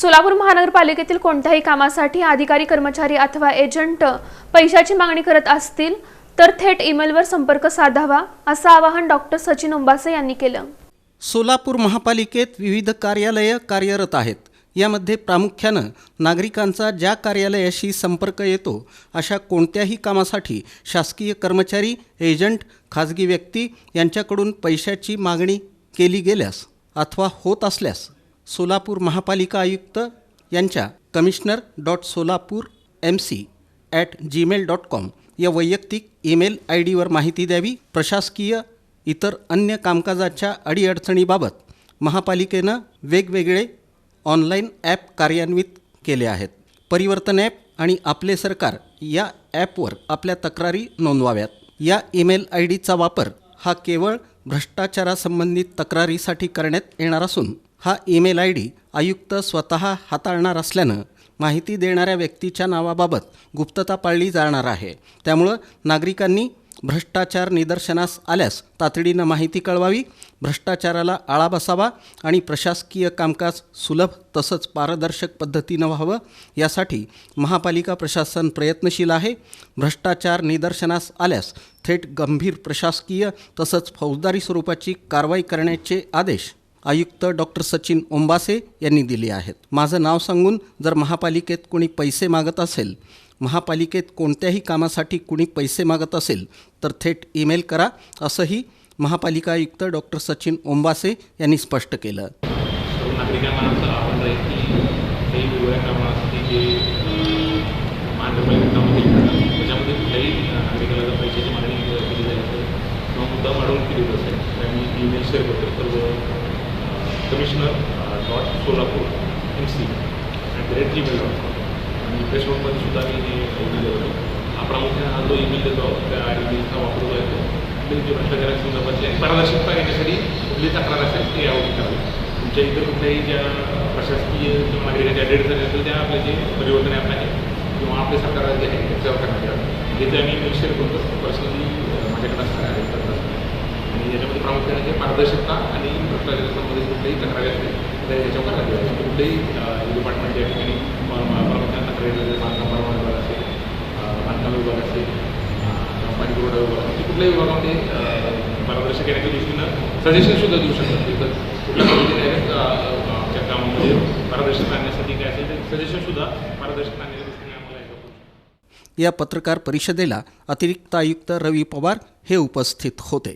सोलापूर महानगरपालिकेतील कोणत्याही कामासाठी अधिकारी कर्मचारी अथवा एजंट पैशाची मागणी करत असतील तर थेट ईमेलवर संपर्क साधावा असं आवाहन डॉक्टर सचिन उंबासे यांनी केलं. सोलापूर महापालिकेत विविध कार्यालयं कार्यरत आहेत. यामध्ये प्रामुख्यानं नागरिकांचा ज्या कार्यालयाशी संपर्क येतो अशा कोणत्याही कामासाठी शासकीय कर्मचारी एजंट खाजगी व्यक्ती यांच्याकडून पैशाची मागणी केली गेल्यास अथवा होत असल्यास सोलापूर महापालिका आयुक्त यांच्या commissioner dot Solapur M C at Gmail dot com या वैयक्तिक ईमेल आय डीवर माहिती द्यावी. प्रशासकीय इतर अन्य कामकाजाच्या अडीअडचणीबाबत महापालिकेनं वेगवेगळे ऑनलाईन ॲप कार्यान्वित केले आहेत. परिवर्तन ॲप आणि आपले सरकार या ॲपवर आपल्या तक्रारी नोंदवाव्यात. या ईमेल आय डीचा वापर हा केवळ भ्रष्टाचारासंबंधित तक्रारीसाठी करण्यात येणार असून हा ईमेल आय डी आयुक्त स्वतः हाताळणार असल्यानं माहिती देणाऱ्या व्यक्तीच्या नावाबाबत गुप्तता पाळली जाणार आहे. त्यामुळं नागरिकांनी भ्रष्टाचार निदर्शनास आल्यास तातडीनं माहिती कळवावी भ्रष्टाचाराला आळा बसावा आणि प्रशासकीय कामकाज सुलभ तसंच पारदर्शक पद्धतीनं व्हावं यासाठी महापालिका प्रशासन प्रयत्नशील आहे. भ्रष्टाचार निदर्शनास आल्यास थेट गंभीर प्रशासकीय तसंच फौजदारी स्वरूपाची कारवाई करण्याचे आदेश आयुक्त डॉक्टर सचिन ओंबासे यांनी दिले आहेत. माझं नाव सांगून जर महापालिकेत कोणी पैसे मागत असेल महापालिकेत कोणत्याही कामासाठी कुणी पैसे मागत असेल तर थेट ईमेल करा असंही महापालिका आयुक्त डॉक्टर सचिन ओंबासे यांनी स्पष्ट केलं. मुद्दा मांडून केली असेल तर आम्ही ईमेल शेअर करतो. सर्व commissioner dot Solapur M C at the rate Gmail dot com आणि प्रेसवरमध्ये सुद्धा मी हे ईमेल देतो हा प्रामुख्याने हा जो ईमेल देतो त्या ईमेलचा वापर जो आहे तो आपली जे भ्रष्टाचाराच्या संदर्भातली आणि पारदर्शकता येण्यासाठी कुठली तक्रार असेल ते यावं करावी. तुमच्या इतर कुठल्याही ज्या प्रशासकीय किंवा नागरिकांच्या डेट झाले असेल त्या आपले जे परिवर्तन ॲप आहे किंवा आपले सरकार जे आहे त्याच्यावर करण्यात यावं. म्हणजे जे आम्ही शेअर करतो. पर्सनली माझ्याकडे असणार आहे आणि याच्यामध्ये प्रामुख्याने जे पारदर्शकता आणि भ्रष्टाचारासंबंधित कुठल्याही तक्रारी असतील तर याच्यावर करण्यात कुठलेही डिपार्टमेंट या ठिकाणी प्रामुख्याने तक्रारी झाली बांधकाम परवाना विभाग असेल बांधकाम विभाग असेल पाणी पुरवठा विभाग असेल म्हणजे कुठल्याही विभागामध्ये पारदर्शक येण्याच्या दृष्टीनं सजेशन सुद्धा देऊ शकतात. म्हणजे तिथं कुठल्या पद्धतीने आमच्या कामामध्ये पारदर्शक आणण्यासाठी काय असेल तर सजेशन सुद्धा पारदर्शकता आणण्याच्या दृष्टीने आम्हाला या पत्रकार परिषदेला अतिरिक्त आयुक्त रवी पवार हे उपस्थित होते.